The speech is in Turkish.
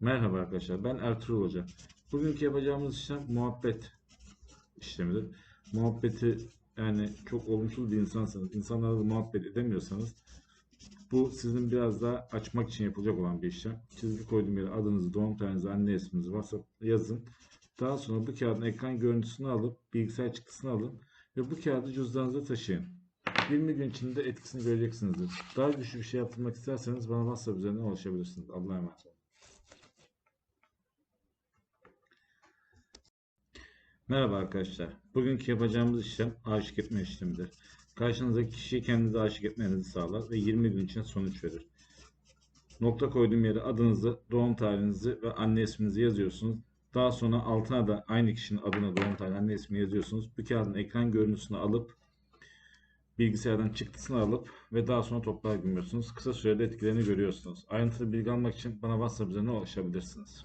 Merhaba arkadaşlar, ben Ertuğrul Hoca. Bugünkü yapacağımız işlem muhabbet işlemidir. Muhabbeti yani çok olumsuz bir insansanız, insanlarla muhabbet edemiyorsanız bu sizin biraz daha açmak için yapılacak olan bir işlem. Çizgi koyduğum yere adınızı, doğum tarihinizi, anne isminizi varsa yazın. Daha sonra bu kağıdın ekran görüntüsünü alıp bilgisayar çıktısını alın ve bu kağıdı cüzdanınıza taşıyın. 20 gün içinde etkisini göreceksinizdir. Daha güçlü bir şey yaptırmak isterseniz bana WhatsApp üzerinden ulaşabilirsiniz. Allah'a emanet olun. Merhaba arkadaşlar. Bugünkü yapacağımız işlem aşık etme işlemidir. Karşınızdaki kişiyi kendinize aşık etmenizi sağlar ve 20 gün içinde sonuç verir. Nokta koyduğum yere adınızı, doğum tarihinizi ve anne isminizi yazıyorsunuz. Daha sonra altına da aynı kişinin adını, doğum tarihini, anne ismini yazıyorsunuz. Bu kağıdın ekran görüntüsünü alıp bilgisayardan çıktısını alıp ve daha sonra toprağa gömüyorsunuz. Kısa sürede etkilerini görüyorsunuz. Ayrıntılı bilgi almak için bana WhatsApp üzerinden ulaşabilirsiniz.